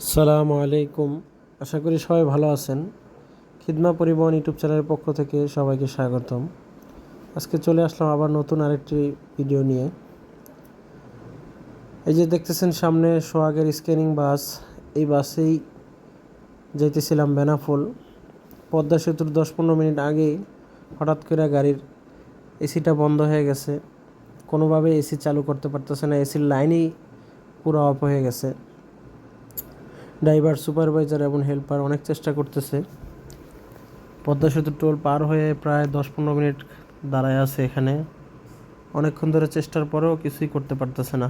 সালামু আলাইকুম। আশা করি সবাই ভালো আছেন। খিদমা পরিবহন ইউটিউব চ্যানেলের পক্ষ থেকে সবাইকে স্বাগতম। আজকে চলে আসলাম আবার নতুন আরেকটি ভিডিও নিয়ে। এই যে দেখতেছেন সামনে সোহাগের স্ক্যানিং বাস। এই বাসেই যাইতেছিলাম বেনাফুল। পদ্মা সেতুর দশ পনেরো মিনিট আগেই হঠাৎ করে গাড়ির এসিটা বন্ধ হয়ে গেছে। কোনোভাবে এসি চালু করতে পারতেছে না। এসির লাইনই পুরো অফ হয়ে গেছে। ড্রাইভার, সুপারভাইজার এবং হেল্পার অনেক চেষ্টা করতেছে। পদ্মা সেতু টোল পার হয়ে প্রায় দশ পনেরো মিনিট দাঁড়ায় আছে এখানে। অনেকক্ষণ ধরে চেষ্টার পরেও কিছুই করতে পারতেছে না।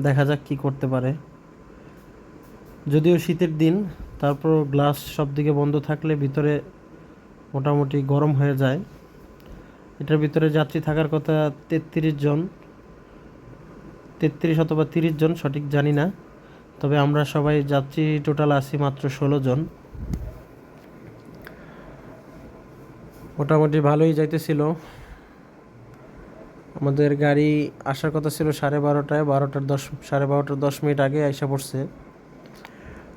দেখা যাক কি করতে পারে। যদিও শীতের দিন তারপর গ্লাস সব দিকে বন্ধ থাকলে ভিতরে মোটামুটি গরম হয়ে যায়। এটার ভিতরে যাত্রী থাকার কথা তেত্রিশ জন, তেত্রিশ অথবা তিরিশ জন সঠিক জানি না। তবে আমরা সবাই যাত্রী টোটাল আছি মাত্র ষোলো জন। মোটামুটি ভালোই যাইতেছিল। আমাদের গাড়ি আসার কথা ছিল সাড়ে বারোটায়, বারোটার দশ, সাড়ে বারোটার দশ মিনিট আগে আইসা পড়ছে।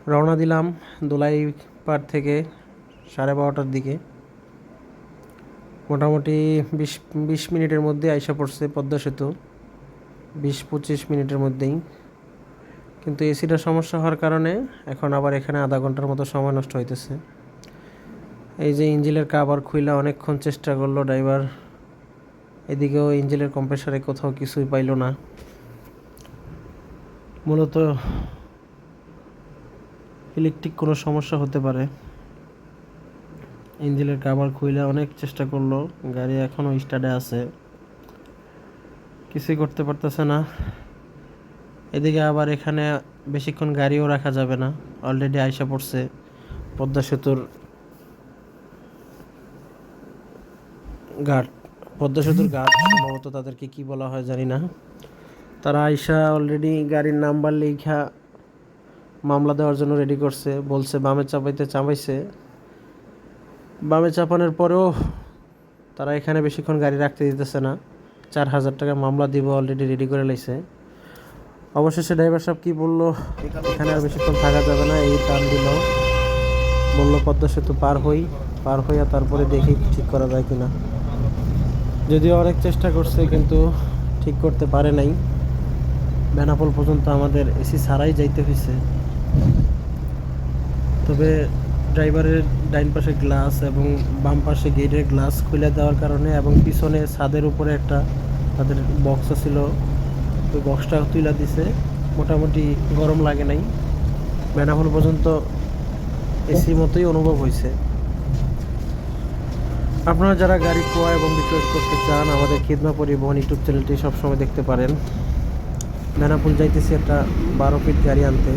রওনা দিলাম দোলাই পাড় থেকে সাড়ে বারোটার দিকে। মোটামুটি বিশ বিশ মিনিটের মধ্যে আইসা পড়ছে পদ্মা সেতু। বিশ, পঁচিশ মিনিটের মধ্যেই। কিন্তু এসিটা সমস্যা হওয়ার কারণে এখন আবার এখানে আধা ঘণ্টার মতো সময় নষ্ট হইতেছে। এই যে ইঞ্জিলের কাবার খুইলা অনেকক্ষণ চেষ্টা করল ড্রাইভার, এদিকেও ইঞ্জিনের কম্প্রেসারে কোথাও কিছুই পাইলো না। মূলত ইলেকট্রিক কোনো সমস্যা হতে পারে। ইঞ্জিনের কাবার খুইলা অনেক চেষ্টা করল, গাড়ি এখনও স্টার্টে আছে। কিছুই করতে পারতেছে না। এদিকে আবার এখানে বেশিক্ষণ গাড়িও রাখা যাবে না। অলরেডি আইসা পড়ছে পদ্মা সেতুর ঘাট। পদ্মা সেতুর ঘাট সম্ভবত তাদেরকে কি বলা হয় জানি না। তারা আইসা অলরেডি গাড়ির নাম্বার লেখা মামলা দেওয়ার জন্য রেডি করছে। বলছে, বামে চাপাইতে চাপাইছে। বামে চাপানোর পরেও তারা এখানে বেশিক্ষণ গাড়ি রাখতে দিতেছে না। চার হাজার টাকা মামলা দিব অলরেডি রেডি করে লাইছে। অবশেষে ড্রাইভার সাহেব কি বলল, এখানে আর বেশিক্ষণ থাকা যাবে না, এই টান দিল। বলল, পদ্মা সেতু পার হই, পার হইয়া তারপরে দেখি ঠিক করা যায় কিনা। যদিও অনেক চেষ্টা করছে, কিন্তু ঠিক করতে পারে নাই। বেনাপোল পর্যন্ত আমাদের এসি ছাড়াই যাইতে হয়েছে তবে ড্রাইভারের ডাইন পাশে গ্লাস এবং বাম পাশে গেটের গ্লাস খুলে দেওয়ার কারণে এবং পিছনে ছাদের উপরে একটা তাদের বক্স ছিল। ওই বক্সটা তুলে দিছে। মোটামুটি গরম লাগে নাই। বেনাপোল পর্যন্ত এসি মতোই অনুভব হয়েছে আপনারা যারা গাড়ি ক্রয় এবং বিক্রয় করতে চান, আমাদের খিদমা পরিবহন ইউটিউব চ্যানেলটি সবসময় দেখতে পারেন। বেনাপুল যাইতেছি একটা বারো ফিট গাড়ি আনতে।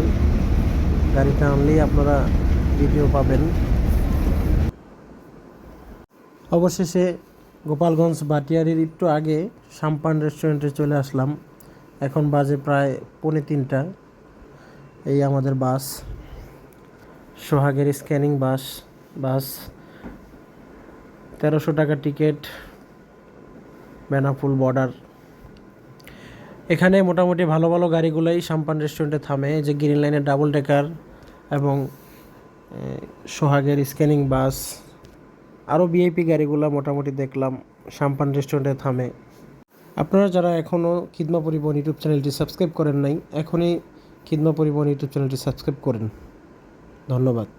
গাড়িটা আনলেই আপনারা ভিডিও পাবেন। অবশেষে গোপালগঞ্জ বাটিয়ারির একটু আগে সাম্পান রেস্টুরেন্টে চলে আসলাম। এখন বাজে প্রায় পৌনে তিনটা। এই আমাদের বাস, সোহাগের স্ক্যানিং বাস বাস, তেরোশো টাকা টিকিট বেনাফুল বর্ডার এখানে মোটামুটি ভালো ভালো গাড়িগুলোই সাম্পান রেস্টুরেন্টে থামে যে গ্রিন লাইনের ডাবল ডেকার এবং সোহাগের স্ক্যানিং বাস। আরও ভিআইপি গাড়িগুলো মোটামুটি দেখলাম, সাম্পান রেস্টুরেন্টে থামে। আপনারা যারা এখনও খিদমা পরিবহন ইউটিউব চ্যানেলটি সাবস্ক্রাইব করেন নাই, এখনই খিদমা পরিবহন ইউটিউব চ্যানেলটি সাবস্ক্রাইব করেন। ধন্যবাদ।